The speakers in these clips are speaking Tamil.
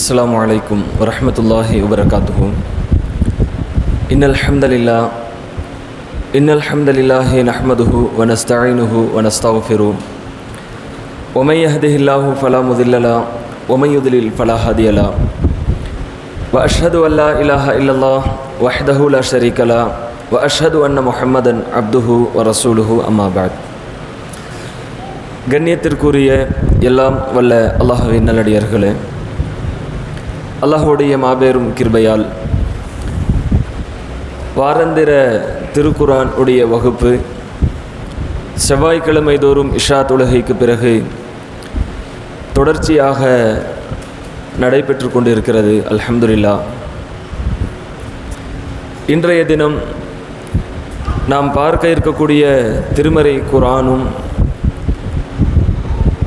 السلام عليكم ورحمة الله وبركاته. إن الحمد لله إن الحمد لله نحمده ونستعينه ونستغفره. ومن يهده الله فلا مضل له ومن يضلل فلا هادي له. وأشهد أن لا إله إلا الله وحده لا شريك له وأشهد أن محمدا عبده ورسوله أما بعد. கண்ணியத்திற்குரிய எல்லாம் வல்ல அல்லாஹுவின் நல்லடியார்களே அல்லாஹுடைய மாபெரும் கிருபையால் வாரந்திர திருக்குரான் உடைய வகுப்பு செவ்வாய்க்கிழமை தோறும் இஷா தொழுகைக்கு பிறகு தொடர்ச்சியாக நடைபெற்று கொண்டிருக்கிறது. அல்ஹம்துலில்லா. இன்றைய தினம் நாம் பார்க்க இருக்கக்கூடிய திருமறை குரானும்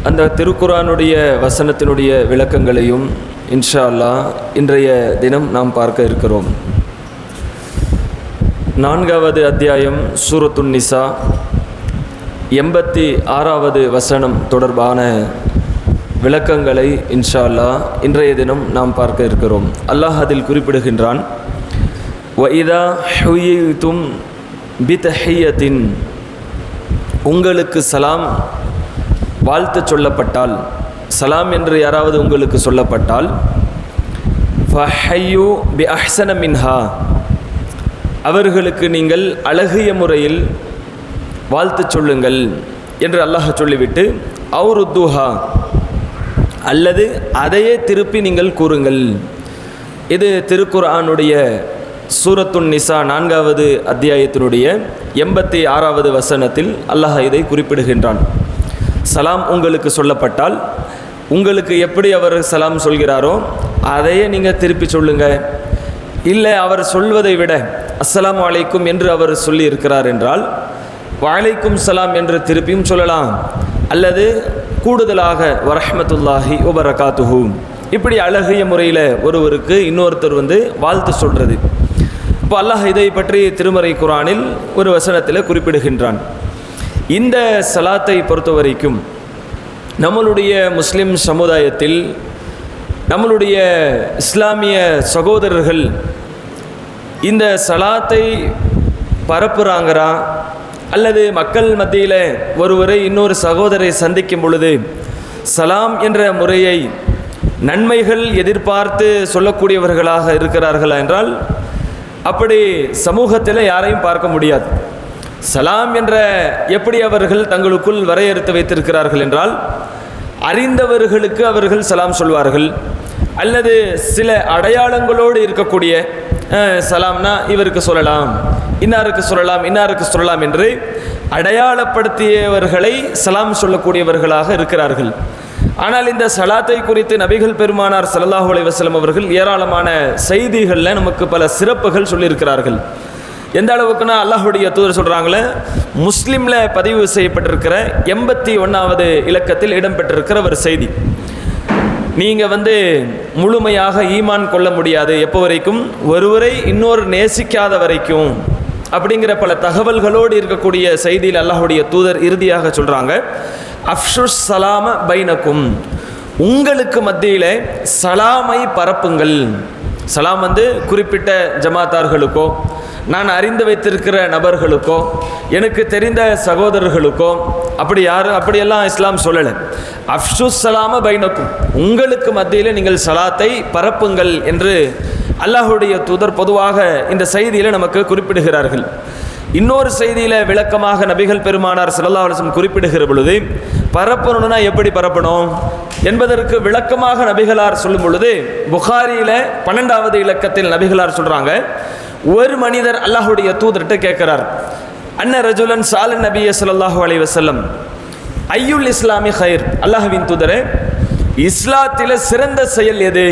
அந்த திருக்குரானுடைய வசனத்தினுடைய விளக்கங்களையும் இன்ஷா இன்றைய தினம் நாம் பார்க்க இருக்கிறோம். நான்காவது அத்தியாயம் சூரத்துன் நிசா. எண்பத்தி ஆறாவது வசனம் தொடர்பான விளக்கங்களை இன்ஷா இன்றைய தினம் நாம் பார்க்க இருக்கிறோம். அல்லாஹ் அதில் குறிப்பிடுகின்றான் வைதா ஹுயித்தும் பிதஹியத்தின். உங்களுக்கு சலாம் வாழ்த்து சொல்லப்பட்டால் சலாம் என்று யாராவது உங்களுக்கு சொல்லப்பட்டால் ஃபஹையு பி அஹ்சன மின்ஹா. அவர்களுக்கு நீங்கள் அழகிய முறையில் வாழ்த்து சொல்லுங்கள் என்று அல்லாஹ் சொல்லிவிட்டு அவுருத்துஹா அல்லது அதையே திருப்பி நீங்கள் கூறுங்கள். இது திருக்குர்ஆனுடைய சூரத்துன் நிசா நான்காவது அத்தியாயத்தினுடைய எண்பத்தி ஆறாவது வசனத்தில் அல்லாஹ் இதை குறிப்பிடுகின்றான். சலாம் உங்களுக்கு சொல்லப்பட்டால் உங்களுக்கு எப்படி அவர் சலாம் சொல்கிறாரோ அதையே நீங்கள் திருப்பி சொல்லுங்க. இல்லை அவர் சொல்வதை விட அஸ்லாம் வலைக்கும் என்று அவர் சொல்லி இருக்கிறார் என்றால் வாழைக்கும் சலாம் என்று திருப்பியும் சொல்லலாம். அல்லது கூடுதலாக வரஹமத்துல்லாஹி உபரகாத்துஹூ இப்படி அழகிய முறையில் ஒருவருக்கு இன்னொருத்தர் வந்து வாழ்த்து சொல்கிறது இப்போ அல்லாஹ் இதை பற்றி திருமறை குரானில் ஒரு வசனத்தில் குறிப்பிடுகின்றான். இந்த சலாத்தை பொறுத்த வரைக்கும் நம்மளுடைய முஸ்லிம் சமுதாயத்தில் நம்மளுடைய இஸ்லாமிய சகோதரர்கள் இந்த சலாத்தை பரப்புகிறாங்கிறா அல்லது மக்கள் மத்தியில் ஒருவரை இன்னொரு சகோதரை சந்திக்கும் பொழுது சலாம் என்ற முறையை நன்மைகள் எதிர்பார்த்து சொல்லக்கூடியவர்களாக இருக்கிறார்களா என்றால் அப்படி சமூகத்தில் யாரையும் பார்க்க முடியாது. சலாம் என்ற எப்படி அவர்கள் தங்களுக்குள் வரையறுத்து வைத்திருக்கிறார்கள் என்றால் அறிந்தவர்களுக்கு அவர்கள் சலாம் சொல்வார்கள். அல்லது சில அடையாளங்களோடு இருக்கக்கூடிய சலாம்னா இவருக்கு சொல்லலாம் இன்னாருக்கு சொல்லலாம் இன்னாருக்கு சொல்லலாம் என்று அடையாளப்படுத்தியவர்களை சலாம் சொல்லக்கூடியவர்களாக இருக்கிறார்கள். ஆனால் இந்த சலாத்தை குறித்து நபிகள் பெருமானார் சல்லாஹூ அலைவாஸ்லம் அவர்கள் ஏராளமான செய்திகளில் நமக்கு பல சிறப்புகள் சொல்லியிருக்கிறார்கள். எந்த அளவுக்குன்னா அல்லாஹுடைய தூதர் சொல்கிறாங்களே முஸ்லீமில் பதிவு செய்யப்பட்டிருக்கிற எண்பத்தி ஒன்றாவது இலக்கத்தில் இடம்பெற்றிருக்கிற ஒரு செய்தி. நீங்கள் வந்து முழுமையாக ஈமான் கொள்ள முடியாது எப்போ வரைக்கும்? ஒருவரை இன்னொரு நேசிக்காத வரைக்கும். அப்படிங்கிற பல தகவல்களோடு இருக்கக்கூடிய செய்தியில் அல்லாஹுடைய தூதர் இறுதியாக சொல்கிறாங்க அஃப்ஷுஸ் சலாம பைனக்கும் உங்களுக்கு மத்தியில் சலாமை பரப்புங்கள். சலாம் வந்து குறிப்பிட்ட ஜமாத்தார்களுக்கோ நான் அறிந்து வைத்திருக்கிற நபர்களுக்கோ எனக்கு தெரிந்த சகோதரர்களுக்கோ அப்படி யாரும் அப்படியெல்லாம் இஸ்லாம் சொல்லலை. அஃப்சுஸ் சலாம பைனக்கும் உங்களுக்கு மத்தியில் நீங்கள் சலாத்தை பரப்புங்கள் என்று அல்லாஹுடைய தூதர் பொதுவாக இந்த செய்தியில் நமக்கு குறிப்பிடுகிறார்கள். இன்னொரு செய்தியில் விளக்கமாக நபிகள் பெருமானார் சிலல்லா அலிசம் குறிப்பிடுகிற பொழுது பரப்பணும்னா எப்படி பரப்பணும்? என்பதற்கு விளக்கமாக நபிகளார் சொல்லும் பொழுது புகாரியில் பன்னெண்டாவது இலக்கத்தில் நபிகளார் சொல்கிறாங்க ஒரு மனிதர் அல்லாஹுடைய தூதர்கிட்ட கேட்குறார் அன்ன ரஜுலன் சால நபிய சொல்லாஹு அலி வசல்லம் ஐயுல் இஸ்லாமி ஹைர் அல்லாஹுவின் தூதரே இஸ்லாத்தில் சிறந்த செயல் எது?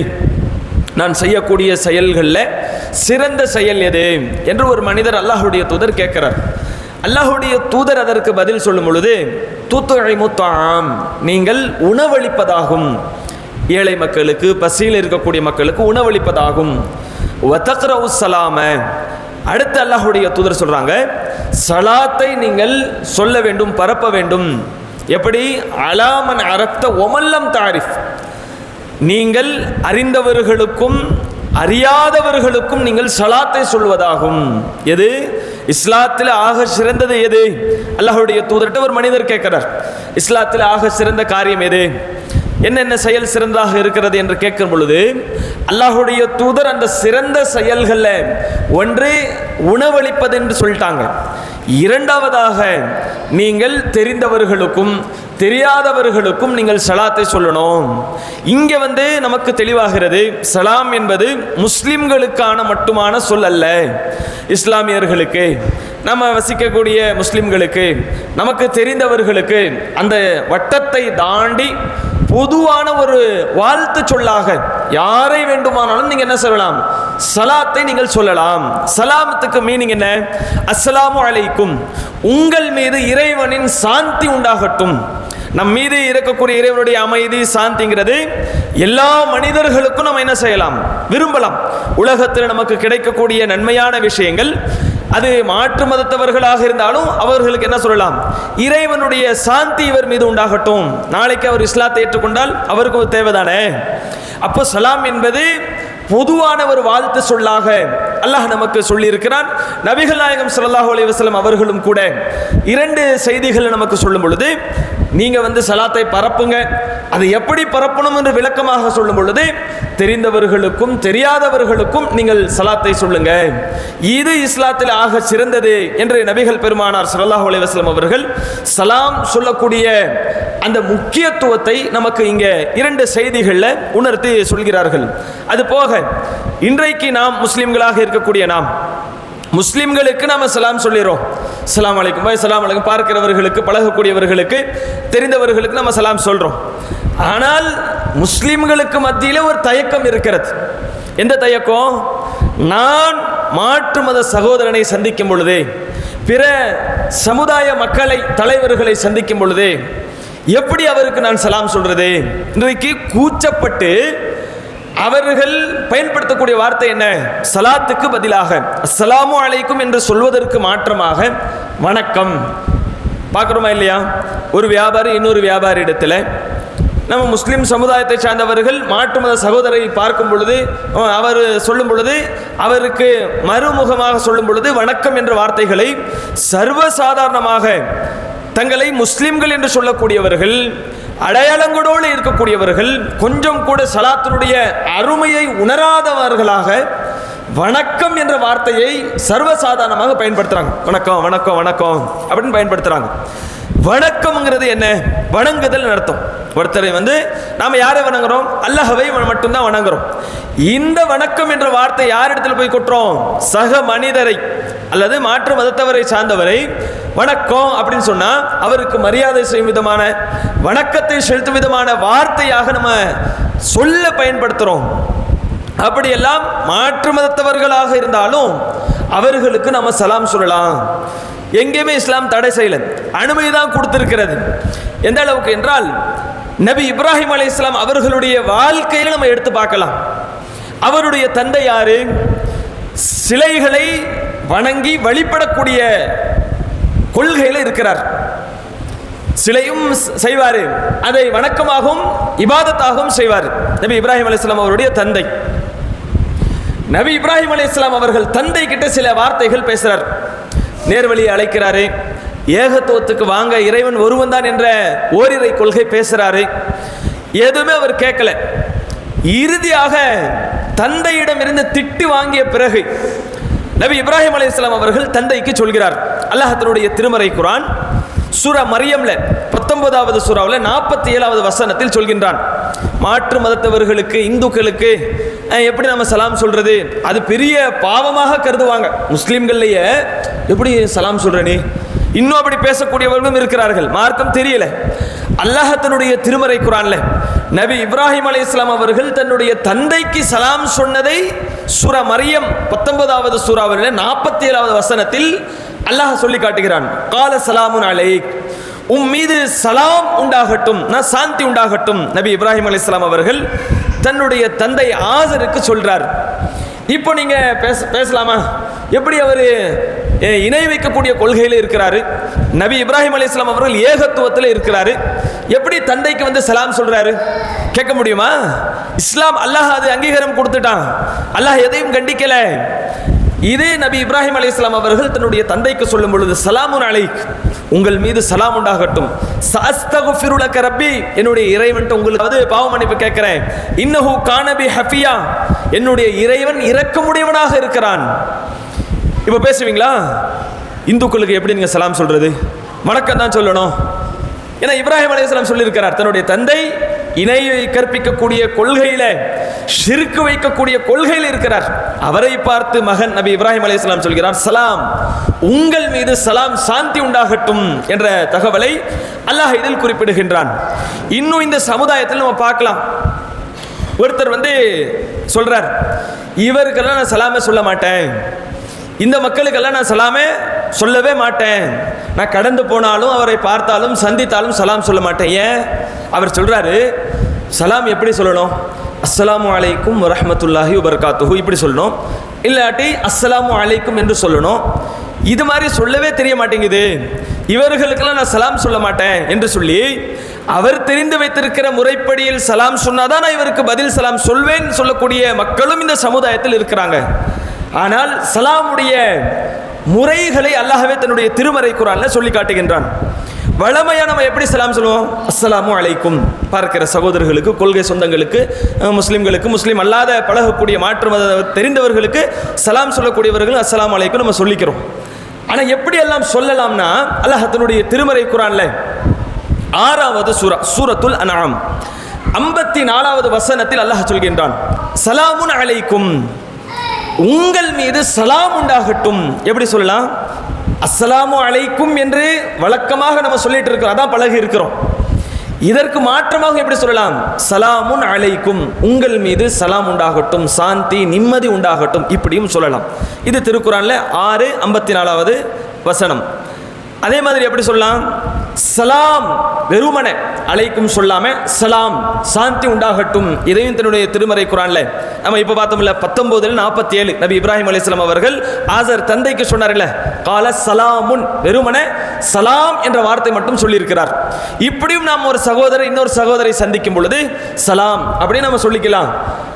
நான் செய்யக்கூடிய செயல்களில் சிறந்த செயல் எது? என்று ஒரு மனிதர் அல்லாஹுடைய தூதர் கேட்கிறார். அல்லாஹுடைய தூதர் அதற்கு பதில் சொல்லும் பொழுது தூத்துழை முத்தாம் நீங்கள் உணவளிப்பதாகும். ஏழை மக்களுக்கு பசியில் இருக்கக்கூடிய மக்களுக்கு உணவளிப்பதாகும். வத்தக்ரவு சலாம அடுத்து அல்லாஹுடைய தூதர் சொல்கிறாங்க சலாத்தை நீங்கள் சொல்ல வேண்டும் பரப்ப வேண்டும். எப்படி? அலாமன் அரப்த ஒமல்லம் தாரிஃப். நீங்கள் அறிந்தவர்களுக்கும் அறியாதவர்களுக்கும் நீங்கள் சலாத்தை சொல்வதாகும். எது? இஸ்லாத்தில் ஆக சிறந்தது எது? அல்லாஹுடைய தூதர்கிட்ட ஒரு மனிதர் கேட்கிறார். இஸ்லாத்தில் ஆக சிறந்த காரியம் எது? என்னென்ன செயல் சிறந்ததாக இருக்கிறது என்று கேட்கும் பொழுது அல்லாஹுடைய தூதர் அந்த சிறந்த செயல்களில் ஒன்று உணவளிப்பது என்று சொல்லிட்டாங்க. இரண்டாவதாக நீங்கள் தெரிந்தவர்களுக்கும் தெரியாதவர்களுக்கும் நீங்கள் சலாத்தை சொல்லணும். இங்கே வந்து நமக்கு தெளிவாகிறது சலாம் என்பது முஸ்லிம்களுக்கான மட்டுமான சொல் அல்ல. இஸ்லாமியர்களுக்கு நம்ம வசிக்கக்கூடிய முஸ்லிம்களுக்கு நமக்கு தெரிந்தவர்களுக்கு அந்த வட்டத்தை தாண்டி பொதுவான ஒரு வாழ்த்து சொல்லாக யாரை வேண்டுமானாலும் நீங்கள் என்ன சொல்லலாம்? சலாத்தை நீங்கள் சொல்லலாம். சலாமத்துக்கு மீனிங் என்ன? அஸ்ஸலாமு அலைக்கும். உங்கள் மீது இறைவனின் சாந்தி உண்டாகட்டும். நம் மீது இருக்கக்கூடிய இறைவனுடைய அமைதி சாந்திங்கிறது எல்லா மனிதர்களுக்கும் நம்ம என்ன செய்யலாம்? விரும்பலாம். உலகத்தில் நமக்கு கிடைக்கக்கூடிய நன்மையான விஷயங்கள் அது மாற்று மதத்தவர்களாக இருந்தாலும் அவர்களுக்கு என்ன சொல்லலாம்? இறைவனுடைய சாந்தி இவர் மீது உண்டாகட்டும். நாளைக்கு அவர் இஸ்லாத்தை ஏற்றுக்கொண்டால் அவருக்கு தேவைதானே? அப்போ சலாம் என்பது பொதுவான ஒரு வாழ்த்து சொல்லாக அல்லாஹ் நமக்கு சொல்லியிருக்கிறான். நபிகள் நாயகம் ஸல்லல்லாஹு அலைஹி அவர்களும் கூட இரண்டு செய்திகளை நமக்கு சொல்லும் பொழுது நீங்க வந்து சலாத்தை பரப்புங்க அதை எப்படி பரப்பணும் என்று விளக்கமாக சொல்லும் பொழுது தெரிந்தவர்களுக்கும் தெரியாதவர்களுக்கும் நீங்கள் சலாத்தை சொல்லுங்க. இது இஸ்லாத்தில் ஆக சிறந்தது என்று நபிகள் பெருமானார் ஸல்லல்லாஹு அலைவாஸ்லம் அவர்கள் சலாம் சொல்லக்கூடிய அந்த முக்கியத்துவத்தை நமக்கு இங்க இரண்டு செய்திகளில் உணர்த்தி சொல்கிறார்கள். அது போக இன்றைக்கு நாம் முஸ்லிம்களாக இருக்கக்கூடிய நாம். முஸ்லிம்களுக்கு நாம சலாம் சொல்லிடுறோம் சலாம் அலைக்கும். பாய் சலாம் அலைக்கும். பார்க்கிறவர்களுக்கு பழகக்கூடியவர்களுக்கு தெரிந்தவர்களுக்கு நம்ம சலாம் சொல்கிறோம் ஆனால் முஸ்லிம்களுக்கு மத்தியில் ஒரு தயக்கம் இருக்கிறது. எந்த தயக்கம்? நான் மாற்று மத சகோதரனை சந்திக்கும் பொழுது பிற சமுதாய மக்களை தலைவர்களை சந்திக்கும் பொழுது எப்படி அவருக்கு நான் சலாம் சொல்றது? இன்றைக்கு கூச்சப்பட்டு அவர்கள் பயன்படுத்தக்கூடிய வார்த்தை என்ன? சலாத்துக்கு பதிலாக அஸ்லாமு அலைக்கும் என்று சொல்வதற்கு மாற்றமாக வணக்கம். பார்க்குறோமா இல்லையா? ஒரு வியாபாரி இன்னொரு வியாபாரி இடத்துல நம்ம முஸ்லீம் சமுதாயத்தை சார்ந்தவர்கள் மாற்று மத சகோதரை பார்க்கும் பொழுது அவர் சொல்லும் பொழுது அவருக்கு மறுமுகமாக சொல்லும் பொழுது வணக்கம் என்ற வார்த்தைகளை சர்வசாதாரணமாக தங்களை முஸ்லிம்கள் என்று சொல்லக்கூடியவர்கள் அடையாளங்களோடு இருக்கக்கூடியவர்கள் கொஞ்சம் கூட சலாத்தினுடைய அருமையை உணராதவர்களாக வணக்கம் என்ற வார்த்தையை சர்வசாதாரணமாக பயன்படுத்துகிறாங்க வணக்கம் வணக்கம் வணக்கம் அப்படின்னு பயன்படுத்துகிறாங்க வணக்கம்ங்கிறது என்ன? வணங்குதல் அர்த்தம் ஒருத்தரை வந்து நாம் யாரை வணங்குறோம்? அல்லஹவை மட்டும்தான் வணங்குறோம். இந்த வணக்கம் என்ற வார்த்தை யார் இடத்துல போய் கொட்டுறோம்? சக மனிதரை அல்லது மாற்று மதத்தவரை சார்ந்தவரை வணக்கம் அப்படின்னு சொன்னால் அவருக்கு மரியாதை செய்யும் விதமான வணக்கத்தை செலுத்தும் விதமான வார்த்தையாக நம்ம சொல்ல பயன்படுத்துகிறோம் அப்படியெல்லாம் மாற்று மதத்தவர்களாக இருந்தாலும் அவர்களுக்கு நம்ம சலாம் சொல்லலாம். எங்கேயுமே இஸ்லாம் தடை செய்யல அனுமதி தான் கொடுத்திருக்கிறது. எந்த அளவுக்கு என்றால் நபி இப்ராஹிம் அலி இஸ்லாம் அவர்களுடைய வாழ்க்கையில நம்ம எடுத்து பார்க்கலாம். அவருடைய தந்தை யாரு? சிலைகளை வணங்கி வழிபடக்கூடிய கொள்கையில் இருக்கிறார். சிலையும் செய்வார். அதை வணக்கமாகவும் இபாதத்தாகவும் செய்வார். நபி இப்ராஹிம் அலைஹிஸ்ஸலாம் அவருடைய தந்தை. நபி இப்ராஹிம் அலைஹிஸ்ஸலாம் அவர்கள் தந்தை கிட்ட சில வார்த்தைகள் பேசுறார். நேர்வழியை அழைக்கிறாரு. ஏகத்துவத்துக்கு வாங்க இறைவன் ஒருவன் தான் என்ற ஓரிரை கொள்கை பேசுகிறாரு எதுவுமே அவர் கேட்கல. இறுதியாக தந்தையிடமிருந்து திட்டு வாங்கிய பிறகு நபி இப்ராஹிம் அலைஹிஸ்ஸலாம் அவர்கள் தந்தைக்கு சொல்கிறார். அல்லாஹத்தினுடைய திருமறை குரான் சூரா மரியம்ல பத்தொன்பதாவது சூறாவில் நாற்பத்தி ஏழாவது வசனத்தில் சொல்கின்றான். மாற்று மதத்தவர்களுக்கு இந்துக்களுக்கு எப்படி நம்ம சலாம் சொல்றது? அது பெரிய பாவமாக கருதுவாங்க. முஸ்லீம்கள்லயே எப்படி சலாம் சொல்றனே நீ? இன்னும் அப்படி பேசக்கூடியவர்களும் இருக்கிறார்கள். மார்க்கம் தெரியல. அல்லாஹ் தன்னுடைய திருமறை குரான்ல நபி இப்ராஹிம் அலைஹிஸ்ஸலாம் அவர்கள் தன்னுடைய தந்தைக்கு சலாம் சொன்னதை சூரா மரியம் பத்தொன்பதாவது சூறாவில் நாற்பத்தி ஏழாவது வசனத்தில் அல்லாஹ் சொல்லி காட்டுகிறான். கால சலாமுன் அலைக். உம் மீது சலாம் உண்டாகட்டும் நான் சாந்தி உண்டாகட்டும் நபி இப்ராஹிம் அலைஹிஸ்ஸலாம் அவர்கள் தன்னுடைய தந்தை ஆசருக்கு சொல்றார். இப்போ நீங்க பேச பேசலாமா? எப்படி அவர் இணை வைக்கக்கூடிய கொள்கையில் இருக்கிறாரு? நபி இப்ராஹிம் அலைஹிஸ்ஸலாம் அவர்கள் ஏகத்துவத்தில் இருக்கிறாரு. எப்படி தந்தைக்கு வந்து சலாம் சொல்றாரு? கேட்க முடியுமா? இஸ்லாம் அல்லாஹ் அது அங்கீகாரம் கொடுத்துட்டான். அல்லாஹ் எதையும் கண்டிக்கல. இதே நபி இப்ராஹிம் அலைஹிஸ்ஸலாம் அவர்கள் தன்னுடைய தந்தைக்கு சொல்லும் பொழுது சலாமுன் அலைக் உங்கள் மீது சலாம் உண்டாகட்டும். சாஸ்தகுஃபிருலக ரப்பி என்னுடைய இறைவன்ட்டு உங்களுக்கு அது பாவ மன்னிப்பு கேட்கிறேன். இன்னஹு கானபி ஹஃபியா என்னுடைய இறைவன் இரக்கமுடையவனாக இருக்கிறான். இப்போ பேசுவீங்களா? இந்துக்களுக்கு எப்படி நீங்கள் சலாம் சொல்கிறது வணக்கம் தான் சொல்லணும். ஏன்னா இப்ராஹிம் அலைஹிஸ்ஸலாம் சொல்லியிருக்கிறார் தன்னுடைய தந்தை இணையை கற்பிக்கக்கூடிய கொள்கையில ஷிர்க்கு வைக்கக்கூடிய கொள்கையில் இருக்கிறார். அவரை பார்த்து மகன் நபி இப்ராஹிம் அலைஹிஸ்ஸலாம் சொல்கிறார் சலாம் உங்கள் மீது சலாம் சாந்தி உண்டாகட்டும் என்ற தகவலை அல்லாஹ் இதில் குறிப்பிடுகின்றான். இன்னும் இந்த சமுதாயத்தில் நம்ம பார்க்கலாம். ஒருத்தர் வந்து சொல்றார் இவருக்கெல்லாம் நான் சலாமே சொல்ல மாட்டேன். இந்த மக்களுக்கெல்லாம் நான் சலாமே சொல்லவே மாட்டேன். நான் கடந்து போனாலும் அவரை பார்த்தாலும் சந்தித்தாலும் சலாம் சொல்ல மாட்டேன். ஏன்? அவர் சொல்கிறாரு சலாம் எப்படி சொல்லணும்? அஸ்லாம் அலைக்கும் வரமத்துல்லாஹி வபரகாத்துஹு. இப்படி சொல்லணும். இல்லாட்டி அஸ்லாம் அலைக்கும் என்று சொல்லணும். இது மாதிரி சொல்லவே தெரிய மாட்டேங்குது. இவர்களுக்கெல்லாம் நான் சலாம் சொல்ல மாட்டேன் என்று சொல்லி அவர் தெரிந்து வைத்திருக்கிற முறைப்படியில் சலாம் சொன்னாதான் நான் இவருக்கு பதில் சலாம் சொல்வேன் சொல்லக்கூடிய மக்களும் இந்த சமுதாயத்தில் இருக்கிறாங்க. ஆனால் சலாமுடைய முறைகளை அல்லாஹவே தன்னுடைய திருமறை குரான்ல சொல்லி காட்டுகின்றான். வளமையா நம்ம எப்படி சலாம் சொல்லுவோம்? அஸ்ஸலாமு அழைக்கும் பார்க்கிற சகோதரர்களுக்கு கொள்கை சொந்தங்களுக்கு முஸ்லீம்களுக்கு முஸ்லிம்களுக்கு முஸ்லீம் அல்லாத பழகக்கூடிய மாற்று மத தெரிந்தவர்களுக்கு சலாம் சொல்லக்கூடியவர்கள் அஸ்லாம் அழைக்கும் நம்ம சொல்லிக்கிறோம். ஆனால் எப்படி எல்லாம் சொல்லலாம்னா அல்லாஹத்தினுடைய திருமறை குரான்ல ஆறாவது சூரா சூரத்துல் அனாம் ஐம்பத்தி நாலாவது வசனத்தில் அல்லாஹ் சொல்கின்றான் சலாமுன் அழைக்கும் உங்கள் மீது சலாம் உண்டாகட்டும். எப்படி சொல்லலாம்? அஸ்ஸலாமு அலைக்கும் என்று வழக்கமாக நம்ம சொல்லிட்டு இருக்கிறோம். அதான் பழகி இருக்கிறோம். இதற்கு மாற்றமாக எப்படி சொல்லலாம்? சலாமுன் அலைக்கும். உங்கள் மீது சலாம் உண்டாகட்டும் சாந்தி நிம்மதி உண்டாகட்டும் இப்படியும் சொல்லலாம். இது திருக்குறானில் ஆறு ஐம்பத்தி நாலாவது வசனம். அதே மாதிரி எப்படி சொல்லலாம்? சலாம் வெறுமன அழைக்கும் சொல்லாம சலாம் சாந்தி உண்டாகட்டும். இதையும் தன்னுடைய திருமறை குரான்ல. நம்ம இப்ப பார்த்தோம்ல பத்தொன்பதுல நாற்பத்தி ஏழு நபி இப்ராஹிம் அலிஸ்லாம் அவர்கள் ஆசர் தந்தைக்கு சொன்னார்ல கால சலாமுன் வெறுமன சலாம் என்ற வார்த்தை மட்டும் சொல்லியிருக்கிறார். இப்படியும் நாம் ஒரு சகோதரர் இன்னொரு சகோதரை சந்திக்கும் பொழுது சலாம் அப்படின்னு நம்ம சொல்லிக்கலாம்.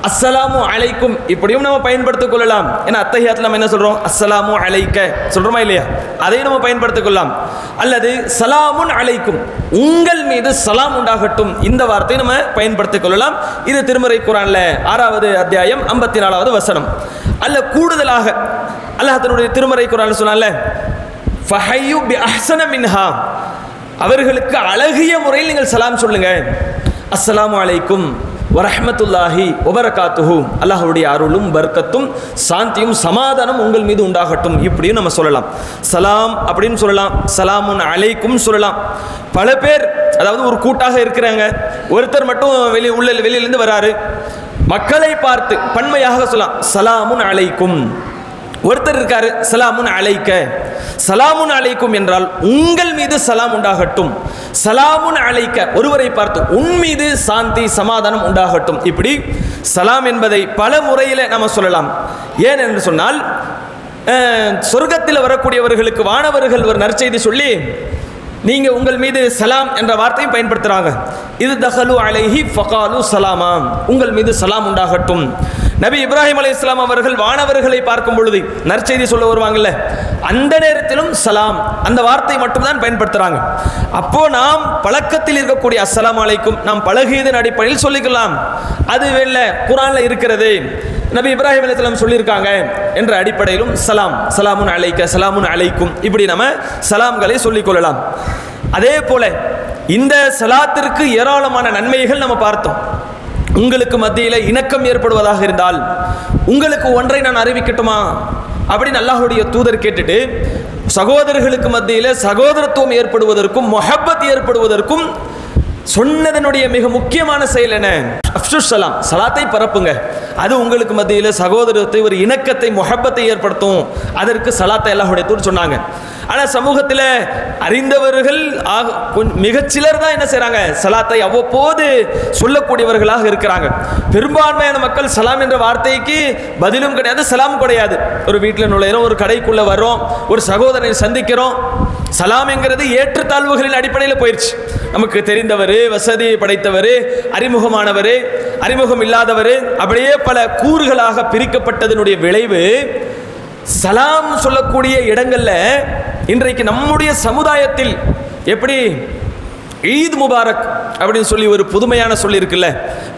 அஸ்ஸலாமு அலைக்கும் இப்படியும் நம்ம பயன்படுத்திக் கொள்ளலாம். ஏன்னா அத்தஹியாத்துல நம்ம என்ன சொல்றோம்? அஸ்ஸலாமு அலைக்க சொல்றோமா இல்லையா? அதையும் நம்ம பயன்படுத்திக் கொள்ளலாம். அல்லது சலாமுன் அலைக்கும். உங்கள் மீது சலாம் உண்டாகட்டும். இந்த வார்த்தையை நம்ம பயன்படுத்திக் கொள்ளலாம். இது திருமறை குரான்ல ஆறாவது அத்தியாயம் ஐம்பத்தி நாலாவது வசனம். அல்ல கூடுதலாக அல்லாஹ் தன்னுடைய திருமறை குரான் சொன்னால ஃபஹையு பி அஹ்சன மின்ஹா. அவர்களுக்கு அழகிய முறையில் நீங்கள் சலாம் சொல்லுங்க. அஸ்ஸலாமு அலைக்கும். வரஹமத்துல்லாஹி ஒபரகாத்துஹு அல்லாஹருடைய அருளும் வர்க்கத்தும் சாந்தியும் சமாதானம் உங்கள் மீது உண்டாகட்டும் இப்படியும் நம்ம சொல்லலாம். சலாம் அப்படின்னு சொல்லலாம். சலாமுன் அலைக்கும் சொல்லலாம். பல பேர் அதாவது ஒரு கூட்டாக இருக்கிறாங்க. ஒருத்தர் மட்டும் வெளி உள்ள வெளியிலேருந்து வராரு. மக்களை பார்த்து பன்மையாக சொல்லலாம். சலாமுன் அலைக்கும். ஒருத்தர் இருக்காரு சலாமுன் அழைக்க சலாமுன் அழைக்கும் என்றால் உங்கள் மீது சலாம் உண்டாகட்டும். சலாமுன் அழைக்க ஒருவரை பார்த்து உன் மீது சாந்தி சமாதானம் உண்டாகட்டும். இப்படி சலாம் என்பதை பல முறையில் நம்ம சொல்லலாம். ஏன் என்று சொன்னால் சொர்க்கத்தில் வரக்கூடியவர்களுக்கு வானவர்கள் ஒரு நற்செய்தி சொல்லி நீங்கள் உங்கள் மீது சலாம் என்ற வார்த்தையும் பயன்படுத்துகிறாங்க இது தஹலு அலைஹி ஃபகாலு சலாமா. உங்கள் மீது சலாம் உண்டாகட்டும். நபி இப்ராஹிம் அலை இஸ்லாம் அவர்கள் வானவர்களை பார்க்கும் பொழுது நற்செய்தி சொல்ல வருவாங்கல்ல அந்த நேரத்திலும் சலாம் அந்த வார்த்தை மட்டும்தான் பயன்படுத்துறாங்க. அப்போ நாம் பழக்கத்தில் இருக்கக்கூடிய அஸ்லாம் அலைக்கும் நாம் பழகியதன் அடிப்படையில் சொல்லிக்கலாம். அது வெளில குரான்ல இருக்கிறது. நபி இப்ராஹிம் அலைஹிஸ்ஸலாம் சொல்லியிருக்காங்க என்ற அடிப்படையிலும் சலாம் சலாமுன் அழைக்க சலாமுன் அழைக்கும் இப்படி நம்ம சலாம்களை சொல்லிக் கொள்ளலாம். அதே போல இந்த சலாத்திற்கு ஏராளமான நன்மைகள் நம்ம பார்த்தோம். உங்களுக்கு மத்தியில் இணக்கம் ஏற்படுவதாக இருந்தால் உங்களுக்கு ஒன்றை நான் அறிவிக்கட்டுமா? அப்படின்னு அல்லாஹுடைய தூதர் கேட்டுட்டு சகோதரர்களுக்கு மத்தியில் சகோதரத்துவம் ஏற்படுவதற்கும் மொஹப்பத் ஏற்படுவதற்கும் சொன்னதனுடைய மிக முக்கியமான செயல் என்ன? அப்சுஸ் சலாம் சலாத்தை பரப்புங்க. அது உங்களுக்கு மத்தியில் சகோதரத்தை ஒரு இணக்கத்தை மொஹப்பத்தை ஏற்படுத்தும். அதற்கு சலாத்தை அல்லாஹுடைய தூர் சொன்னாங்க. ஆனால் சமூகத்தில் அறிந்தவர்கள் ஆக கொஞ்ச- மிகச்சிலர் தான் என்ன செய்கிறாங்க சலாத்தை அவ்வப்போது சொல்லக்கூடியவர்களாக இருக்கிறாங்க. பெரும்பான்மையான மக்கள் சலாம் என்ற வார்த்தைக்கு பதிலும் கிடையாது சலாம் கிடையாது. ஒரு வீட்டில் நுழையிறோம் ஒரு கடைக்குள்ளே வர்றோம் ஒரு சகோதரனை சந்திக்கிறோம். சலாம்ங்கிறது ஏற்றத்தாழ்வுகளின் அடிப்படையில் போயிடுச்சு நமக்கு தெரிந்தவர் வசதி படைத்தவர் அறிமுகமானவர் அறிமுகம் இல்லாதவர் அப்படியே பல கூறுகளாக பிரிக்கப்பட்டதனுடைய விளைவு சலாம் சொல்லக்கூடிய இடங்களில் இன்றைக்கு நம்முடைய சமுதாயத்தில் எப்படி ஈத் முபாரக் அப்படின்னு சொல்லி ஒரு புதுமையான சொல்லி இருக்குல்ல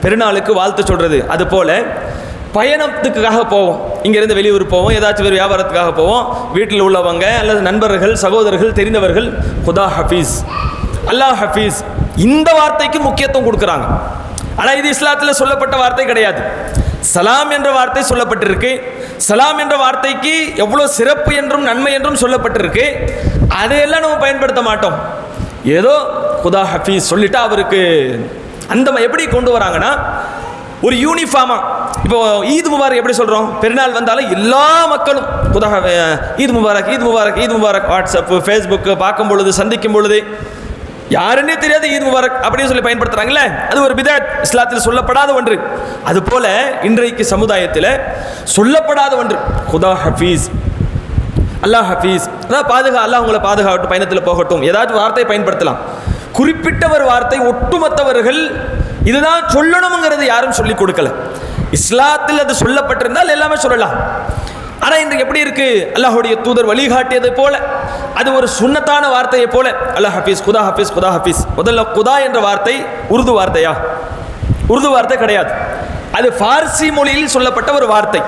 பெருநாளுக்கு வாழ்த்து சொல்கிறது அது போல் பயணத்துக்காக போவோம். இங்கேருந்து வெளியூர் போவோம் ஏதாச்சும் ஒரு வியாபாரத்துக்காக போவோம். வீட்டில் உள்ளவங்க அல்லது நண்பர்கள் சகோதரர்கள் தெரிந்தவர்கள் குதா ஹஃபீஸ் அல்லாஹ் ஹஃபீஸ் இந்த வார்த்தைக்கு முக்கியத்துவம் கொடுக்குறாங்க. ஆனால் இது இஸ்லாத்தில் சொல்லப்பட்ட வார்த்தை கிடையாது. சலாம் என்ற வார்த்தை சொல்லப்பட்டிருக்கு. சலாம் என்ற வார்த்தைக்கு எவ்வளோ சிறப்பு என்றும் நன்மை என்றும் சொல்லப்பட்டிருக்கு. அதையெல்லாம் நம்ம பயன்படுத்த மாட்டோம். ஏதோ குதா ஹஃபீஸ் சொல்லிட்டா அவருக்கு அந்த எப்படி கொண்டு வராங்கன்னா ஒரு யூனிஃபார்மாக இப்போ ஈத் முபாரக் எப்படி சொல்கிறோம் பெருநாள் வந்தாலும் எல்லா மக்களும் குதா ஈத் முபாரக் ஈத் முபாரக் ஈத் முபாரக் வாட்ஸ்அப் ஃபேஸ்புக்கு பார்க்கும் பொழுது சந்திக்கும் பொழுது யாருன்னே தெரியாத ஈத் முபாரக் அப்படின்னு சொல்லி பயன்படுத்துகிறாங்களே அது ஒரு பிதாத் இஸ்லாத்தில் சொல்லப்படாத ஒன்று. அது போல இன்றைக்கு சமுதாயத்தில் சொல்லப்படாத ஒன்று. குதா ஹஃபீஸ். அல்லாஹ் ஹஃபீஸ். அதான் பாதுகா அல்லாஹ் உங்களை பாதுகாட்டும் பயணத்தில் போகட்டும். ஏதாச்சும் வார்த்தை பயன்படுத்தலாம். குறிப்பிட்ட ஒரு வார்த்தை ஒட்டுமொத்தவர்கள் இதுதான் சொல்லணுங்கிறது யாரும் சொல்லிக் கொடுக்கல. இஸ்லாத்தில் அது சொல்லப்பட்டிருந்தால் எல்லாமே சொல்லலாம். ஆனால் இன்றைக்கு எப்படி இருக்கு? அல்லாஹுடைய தூதர் வழிகாட்டியதை போல அது ஒரு சுன்னத்தான வார்த்தையை போல அல்லாஹ் ஹஃபீஸ் குதா ஹஃபீஸ் குதா ஹஃபீஸ். முதல்ல குதா என்ற வார்த்தை உருது வார்த்தையா? உருது வார்த்தை கிடையாது. அது ஃபார்சி மொழியில் சொல்லப்பட்ட ஒரு வார்த்தை.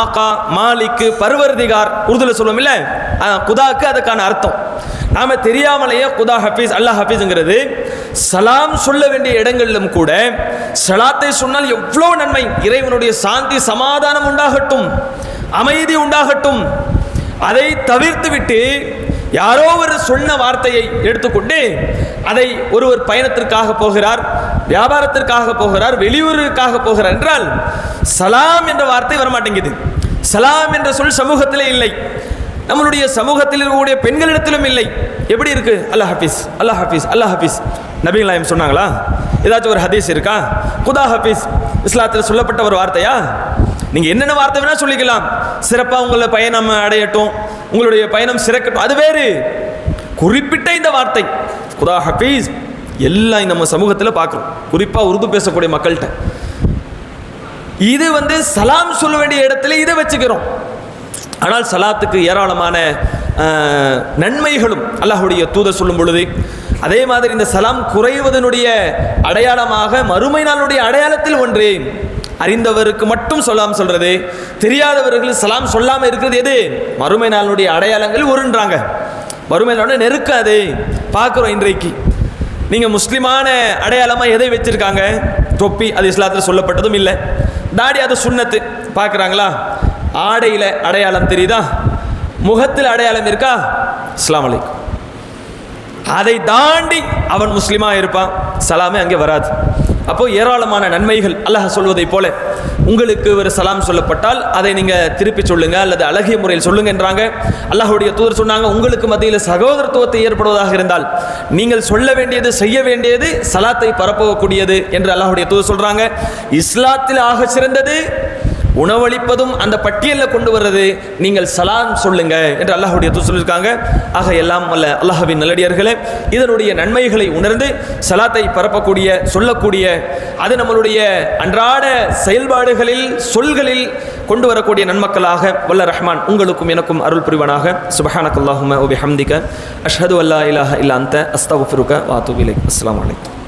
ஆகா மாலிக்கு பருவர்திகார் உருதுல சொல்லுவோம் இல்லை குதாக்கு அதுக்கான அர்த்தம். நாம தெரியாமலேயே குதா ஹஃபீஸ் அல்லாஹ் ஹஃபீஸ்ங்கிறது சலாம் சொல்ல வேண்டிய இடங்களிலும் கூட சலாத்தை சொன்னால் எவ்வளோ நன்மை இறைவனுடைய சாந்தி சமாதானம் உண்டாகட்டும். அமைதி உண்டாகட்டும். அதை தவிர்த்துவிட்டு யாரோ ஒரு சொன்ன வார்த்தையை எடுத்துக்கொண்டு அதை ஒருவர் பயணத்திற்காக போகிறார் வியாபாரத்திற்காக போகிறார் வெளியூருக்காக போகிறார் என்றால் சலாம் என்ற வார்த்தை வரமாட்டேங்குது. சலாம் என்ற சொல் சமூகத்திலே இல்லை. நம்மளுடைய சமூகத்தில் இருக்கக்கூடிய பெண்களிடத்திலும் இல்லை. எப்படி இருக்கு? அல்லாஹ் ஹஃபீஸ் அல்லாஹ் ஹபீஸ் அல்லாஹ் ஹபீஸ் நபிகளாயம் சொன்னாங்களா? ஏதாச்சும் ஒரு ஹதீஸ் இருக்கா? குதா ஹஃபீஸ் இஸ்லாத்தில் சொல்லப்பட்ட ஒரு வார்த்தையா? நீங்கள் என்னென்ன வார்த்தை வேணால் சொல்லிக்கலாம். சிறப்பாக உங்களை பயணம் அடையட்டும். உங்களுடைய பயணம் சிறக்கட்டும். அது வேறு. குறிப்பிட்ட இந்த வார்த்தை குதா ஹபீஸ் எல்லாம் நம்ம சமூகத்தில் பார்க்குறோம். குறிப்பாக உருது பேசக்கூடிய மக்கள்கிட்ட. இது வந்து சலாம் சொல்ல வேண்டிய இடத்துல இதை வச்சுக்கிறோம். ஆனால் சலாத்துக்கு ஏராளமான நன்மைகளும் அல்லாஹுடைய தூதர் சொல்லும் பொழுது அதே மாதிரி இந்த சலாம் குறைவதனுடைய அடையாளமாக மறுமை நாளுடைய அடையாளத்தில் ஒன்று அறிந்தவருக்கு மட்டும் சொல்லாம் சொல்றது. தெரியாதவர்கள் சலாம் சொல்லாம இருக்கிறது எது? மறுமை நாளுடைய அடையாளங்கள் ஒருன்றாங்க. மறுமை நாளுடைய நெருக்காது. பார்க்குறோம் இன்றைக்கு. நீங்க முஸ்லிமான அடையாளமா எதை வச்சிருக்காங்க? தொப்பி அது இஸ்லாத்தில் சொல்லப்பட்டதும் இல்லை. தாடி அது சுண்ணத்து. பார்க்குறாங்களா? ஆடையில் அடையாளம் தெரியுதா? முகத்தில் அடையாளம் இருக்கா? இஸ்லாம் அலைக்கும். அதை தாண்டி அவன் முஸ்லீமாக இருப்பான். சலாமே அங்கே வராது. அப்போ ஏராளமான நன்மைகள் அல்லாஹ் சொல்வதைப் போல உங்களுக்கு ஒரு சலாம் சொல்லப்பட்டால் அதை நீங்கள் திருப்பி சொல்லுங்க அல்லது அழகிய முறையில் சொல்லுங்க என்றாங்க. அல்லாஹுடைய தூதர் சொன்னாங்க உங்களுக்கு மத்தியில் சகோதரத்துவத்தை ஏற்படுவதாக இருந்தால் நீங்கள் சொல்ல வேண்டியது செய்ய வேண்டியது சலாத்தை பரப்பக்கூடியது என்று அல்லாஹுடைய தூதர் சொல்றாங்க. இஸ்லாத்தில் ஆக சிறந்தது உணவளிப்பதும் அந்த பட்டியலில் கொண்டு வர்றது நீங்கள் சலாம் சொல்லுங்க என்று அல்லாஹுடைய சொல்லியிருக்காங்க. ஆக எல்லாம் அல்ல அல்லாஹ்வின் நல்லடியார்களே இதனுடைய நன்மைகளை உணர்ந்து சலாத்தை பரப்பக்கூடிய சொல்லக்கூடிய அது நம்மளுடைய அன்றாட செயல்பாடுகளில் சொல்களில் கொண்டு வரக்கூடிய நன்மக்களாக வல்ல ரஹ்மான் உங்களுக்கும் எனக்கும் அருள் புரிவனாக. சுபஹானக்கல்லாஹும ஒபி ஹம்திக அஷ்ஹது அல்லா இலாஹ இல்லா அந்த அஸ்தகுஃபிருக்க வாத்துபிலை அஸ்லாம் வலைக்கம்